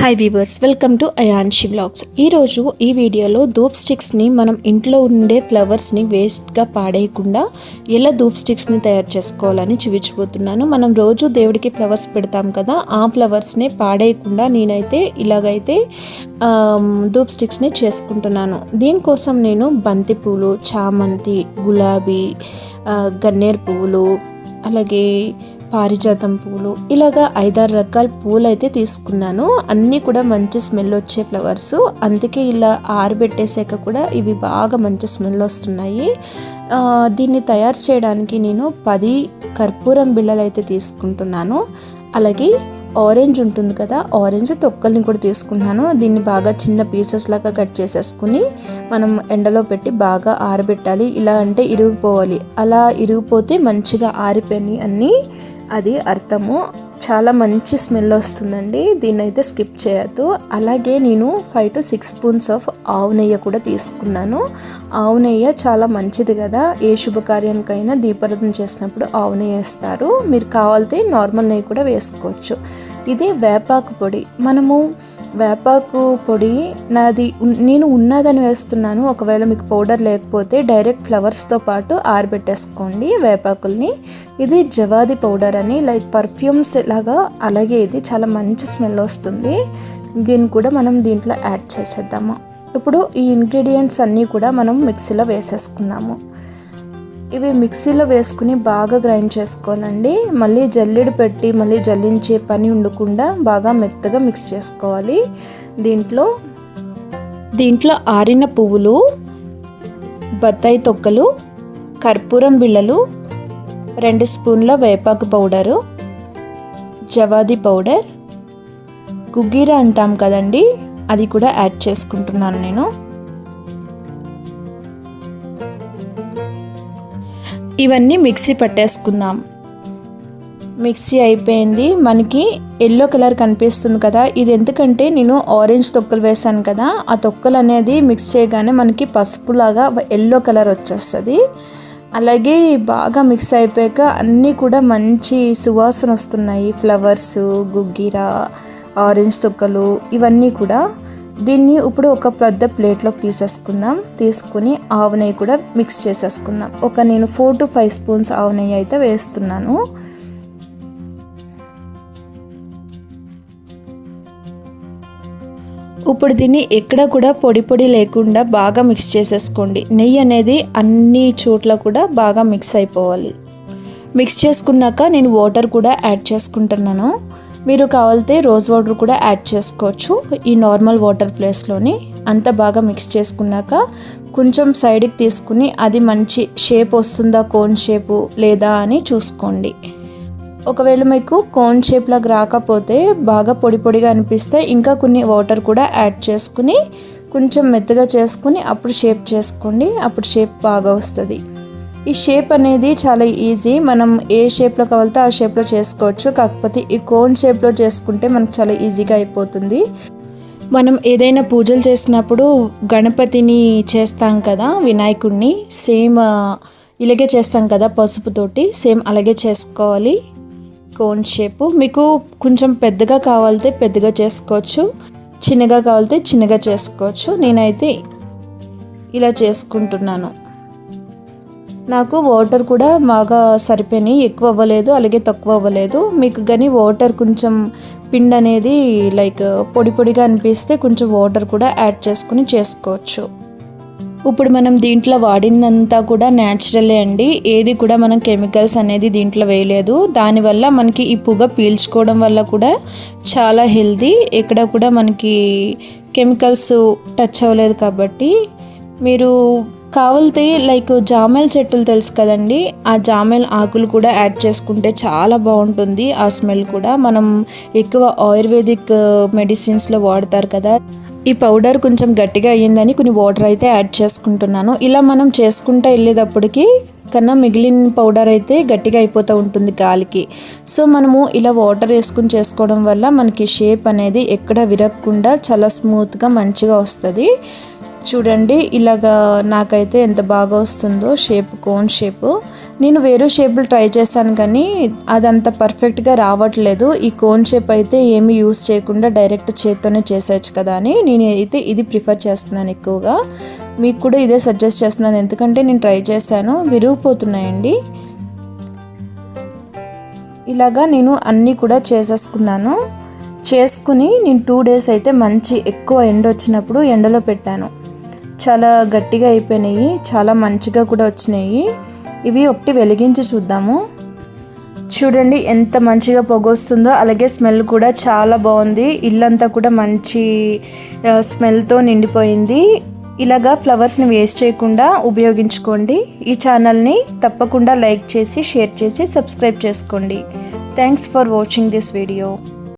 Hi viewers welcome to Ayanshi vlogs ఈరోజు ఈ వీడియోలో ధూప్ స్టిక్స్ని మనం ఇంట్లో ఉండే ఫ్లవర్స్ని వేస్ట్గా పాడేయకుండా ఎలా ధూప్ స్టిక్స్ని తయారు చేసుకోవాలని చూపించబోతున్నాను. మనం రోజు దేవుడికి ఫ్లవర్స్ పెడతాం కదా ఆ ఫ్లవర్స్ని పాడేయకుండా నేనైతే ఇలాగైతే ధూప్ స్టిక్స్ని చేసుకుంటున్నాను. దీనికోసం నేను బంతి పూలు చామంతి గులాబీ గన్నేరు పువ్వులు అలాగే పారిజాతం పూలు. ఇలాగా ఐదారు రకాల పూలు అయితే తీసుకున్నాను. అన్నీ కూడా మంచి స్మెల్ వచ్చే ఫ్లవర్స్. అందుకే ఇలా ఆరబెట్టేసాక కూడా ఇవి బాగా మంచి స్మెల్ వస్తున్నాయి. దీన్ని తయారు చేయడానికి నేను పది కర్పూరం బిళ్ళలు అయితే తీసుకుంటున్నాను. అలాగే ఆరెంజ్ ఉంటుంది కదా ఆరెంజ్ తొక్కల్ని కూడా తీసుకున్నాను దీన్ని బాగా చిన్న పీసెస్ లాగా కట్ చేసేసుకుని మనం ఎండలో పెట్టి బాగా ఆరబెట్టాలి. ఇలా అంటే ఇరిగిపోవాలి. అలా ఇరిగిపోతే మంచిగా ఆరిపోయి అన్నీ. అది అర్థము. చాలా మంచి స్మెల్ వస్తుందండి. దీన్ని అయితే స్కిప్ చేయొద్దు. అలాగే నేను five to six spoons of ఆవు నెయ్యి కూడా తీసుకున్నాను. ఆవు నెయ్యి చాలా మంచిది కదా. ఏ శుభకార్యానికైనా దీపారాధన చేసినప్పుడు ఆవు నెయ్యి వేస్తారు. మీరు కావాలితే నార్మల్ నెయ్యి కూడా వేసుకోవచ్చు. ఇది వేపాకు పొడి. మనము వేపాకు పొడి నాది ఉన్- నేను ఉన్నదని వేస్తున్నాను. ఒకవేళ మీకు పౌడర్ లేకపోతే డైరెక్ట్ ఫ్లవర్స్తో పాటు ఆరబెట్టేసుకోండి వేపాకుల్ని. ఇది జవాది పౌడర్ అని లైక్ పర్ఫ్యూమ్స్ లాగా అలాగే ఇది చాలా మంచి స్మెల్ వస్తుంది. దీన్ని కూడా మనం దీంట్లో యాడ్ చేసేద్దాము. ఇప్పుడు ఈ ఇంగ్రీడియంట్స్ అన్నీ కూడా మనం మిక్సీలో వేసేసుకుందాము. ఇవి మిక్సీలో వేసుకుని బాగా గ్రైండ్ చేసుకోవాలండి. మళ్ళీ జల్లెడు పెట్టి మళ్ళీ జల్లించే పని ఉండకుండా బాగా మెత్తగా మిక్స్ చేసుకోవాలి. దీంట్లో దీంట్లో ఆరిన పువ్వులు బత్తాయి తొక్కలు కర్పూరం బిళ్ళలు రెండు స్పూన్ల వేపాకు పౌడరు జవాది పౌడర్ గుగ్గీరా అంటాం కదండి అది కూడా యాడ్ చేసుకుంటున్నాను నేను. ఇవన్నీ మిక్సీ పట్టేసుకుందాం. మిక్సీ అయిపోయింది. మనకి ఎల్లో కలర్ కనిపిస్తుంది కదా ఇది ఎందుకంటే నేను ఆరెంజ్ తొక్కలు వేసాను కదా ఆ తొక్కలు అనేది మిక్స్ చేయగానే మనకి పసుపులాగా ఎల్లో కలర్ వచ్చేస్తుంది. అలాగే బాగా మిక్స్ అయిపోయాక అన్నీ కూడా మంచి సువాసన వస్తున్నాయి. ఫ్లవర్స్ గుగ్గిర ఆరెంజ్ తొక్కలు ఇవన్నీ కూడా దీన్ని ఇప్పుడు ఒక పెద్ద ప్లేట్లోకి తీసేసుకుందాం. తీసుకుని ఆవు నెయ్యి కూడా మిక్స్ చేసేసుకుందాం. ఒక నేను ఫోర్ టు ఫైవ్ స్పూన్స్ ఆవు నెయ్యి అయితే వేస్తున్నాను. ఇప్పుడు దీన్ని ఎక్కడ కూడా పొడి పొడి లేకుండా బాగా మిక్స్ చేసేసుకోండి. నెయ్యి అనేది అన్ని చోట్ల కూడా బాగా మిక్స్ అయిపోవాలి. మిక్స్ చేసుకున్నాక నేను వాటర్ కూడా యాడ్ చేసుకుంటున్నాను. మీరు కావాలితే రోజ్ వాటర్ కూడా యాడ్ చేసుకోవచ్చు. ఈ నార్మల్ వాటర్ ప్లేస్లోని అంత బాగా మిక్స్ చేసుకున్నాక కొంచెం సైడ్కి తీసుకుని అది మంచి షేప్ వస్తుందా కోన్ షేపు లేదా అని చూసుకోండి. ఒకవేళ మీకు కోన్ షేప్ లాగా రాకపోతే బాగా పొడి పొడిగా అనిపిస్తే ఇంకా కొన్ని వాటర్ కూడా యాడ్ చేసుకుని కొంచెం మెత్తగా చేసుకుని అప్పుడు షేప్ చేసుకోండి. అప్పుడు షేప్ బాగా వస్తుంది. ఈ షేప్ అనేది చాలా ఈజీ మనం ఏ షేప్లో కావాలితే ఆ షేప్లో చేసుకోవచ్చు. కాకపోతే ఈ కోన్ షేప్లో చేసుకుంటే మనకు చాలా ఈజీగా అయిపోతుంది. మనం ఏదైనా పూజలు చేసినప్పుడు గణపతిని చేస్తాం కదా వినాయకుడిని. సేమ్ ఇలాగే చేస్తాం కదా పసుపుతోటి సేమ్ అలాగే చేసుకోవాలి. కోన్ షేపు మీకు కొంచెం పెద్దగా కావాలితే పెద్దగా చేసుకోవచ్చు. చిన్నగా కావాలితే చిన్నగా చేసుకోవచ్చు. నేనైతే ఇలా చేసుకుంటున్నాను. నాకు వాటర్ కూడా బాగా సరిపోయినాయి. ఎక్కువ అవ్వలేదు. అలాగే తక్కువ అవ్వలేదు. మీకు కానీ వాటర్ కొంచెం పిండి అనేది లైక్ పొడి పొడిగా అనిపిస్తే కొంచెం వాటర్ కూడా యాడ్ చేసుకుని చేసుకోవచ్చు. ఇప్పుడు మనం దీంట్లో వాడిందంతా కూడా న్యాచురలే అండి. ఏది కూడా మనం కెమికల్స్ అనేది దీంట్లో వేయలేదు. దానివల్ల మనకి ఈ పొగ పీల్చుకోవడం వల్ల కూడా చాలా హెల్దీ ఎక్కడ కూడా మనకి కెమికల్స్ టచ్ అవ్వలేదు కాబట్టి. మీరు కావాలితే లైక్ జామెల్ చెట్టులు తెలుసు కదండి. ఆ జామెల్ ఆకులు కూడా యాడ్ చేసుకుంటే చాలా బాగుంటుంది. ఆ స్మెల్ కూడా. మనం ఎక్కువ ఆయుర్వేదిక్ మెడిసిన్స్లో వాడతారు కదా. ఈ పౌడర్ కొంచెం గట్టిగా అయ్యిందని కొన్ని వాటర్ అయితే యాడ్ చేసుకుంటున్నాను. ఇలా మనం చేసుకుంటూ వెళ్ళేటప్పటికి కన్నా మిగిలిన పౌడర్ అయితే గట్టిగా అయిపోతూ ఉంటుంది గాలికి. సో మనము ఇలా వాటర్ వేసుకుని చేసుకోవడం వల్ల మనకి షేప్ అనేది ఎక్కడ విరగకుండా చాలా స్మూత్గా మంచిగా వస్తుంది. చూడండి ఇలాగా నాకైతే ఎంత బాగా వస్తుందో షేప్ కోన్ షేప్. నేను వేరే షేపులు ట్రై చేశాను కానీ అదంత పర్ఫెక్ట్గా రావట్లేదు. ఈ కోన్ షేప్ అయితే ఏమి యూస్ చేయకుండా డైరెక్ట్ చేత్తోనే చేసేయచ్చు కదా అని నేను అయితే ఇది ప్రిఫర్ చేస్తున్నాను ఎక్కువగా. మీకు కూడా ఇదే సజెస్ట్ చేస్తున్నాను. ఎందుకంటే నేను ట్రై చేశాను విరిగిపోతున్నాయండి. ఇలాగా నేను అన్నీ కూడా చేసేసుకున్నాను. చేసుకుని నేను టూ డేస్ అయితే మంచి ఎక్కువ ఎండ వచ్చినప్పుడు ఎండలో పెట్టాను. చాలా గట్టిగా అయిపోయినాయి. చాలా మంచిగా కూడా వచ్చినాయి. ఇవి ఒకటి వెలిగించి చూద్దాము. చూడండి ఎంత మంచిగా పొగొస్తుందో అలాగే స్మెల్ కూడా చాలా బాగుంది. ఇల్లంతా కూడా మంచి స్మెల్తో నిండిపోయింది. ఇలాగా ఫ్లవర్స్ని వేస్ట్ చేయకుండా ఉపయోగించుకోండి. ఈ ఛానల్ని తప్పకుండా లైక్ చేసి షేర్ చేసి సబ్స్క్రైబ్ చేసుకోండి. Thanks for watching this video.